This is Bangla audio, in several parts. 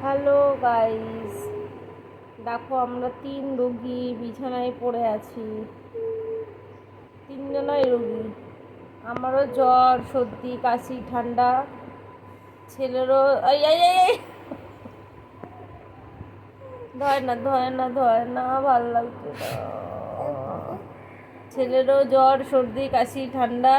হ্যালো গাইস দেখো, আমরা তিন রোগী বিছানায় পড়ে আছি। তিনজনাই রোগী। আমারও জ্বর, সর্দি, কাশি, ঠান্ডা। ছেলেরও। ধয় না ধয় না ধয় না, ভালো লাগছে ছেলেরও জ্বর, সর্দি, কাশি, ঠান্ডা।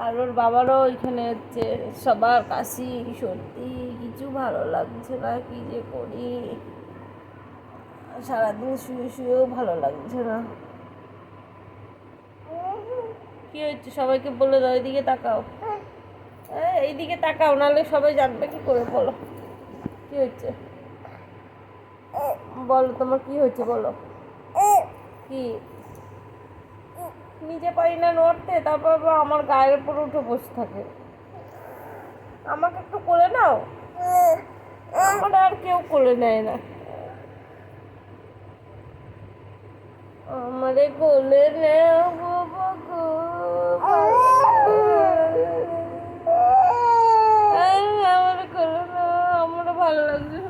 আর ওর বাবারও ওইখানে হচ্ছে সবার কাশি সর্দি কিছু ভালো লাগছে না কি যে করি। সারাদিন শুয়ে শুয়েও ভালো লাগছে না। কি হচ্ছে সবাইকে বলে দাও এইদিকে তাকাও। এই, এইদিকে তাকাও নাহলে সবাই জানবে কি করে বলো। কি হচ্ছে বলো তোমার কি হয়েছে বলো। কি? নিজে পারি না নড়তে, তারপর আমার গায়ের উপর উঠে বসে থাকে। আমাকে একটু কোলে নাও। আমার আর কেউ কোলে নেয় না। আমারে কোলে নেও বাবা আমার কোলে নাও আমার ভালো লাগছে।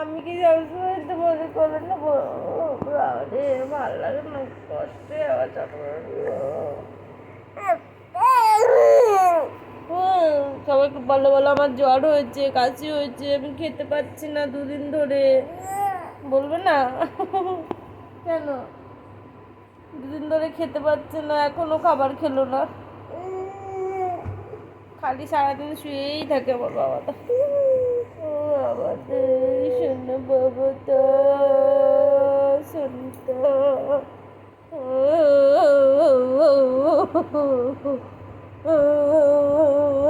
আমি কি সবসময় তোমাকে করে আরে ভালো লাগে না, কষ্টে আবার সবাইকে বলো বলো আমার জ্বর হয়েছে, কাশি হয়েছে, আমি খেতে পাচ্ছি না দুদিন ধরে। বলবে না? কেন? দুদিন ধরে খেতে পাচ্ছে না, এখনও খাবার খেলো না। খালি সারাদিন শুয়েই থাকে আমার বাবাটা। ও বাবা ಭವತ ಸಂತ ಓ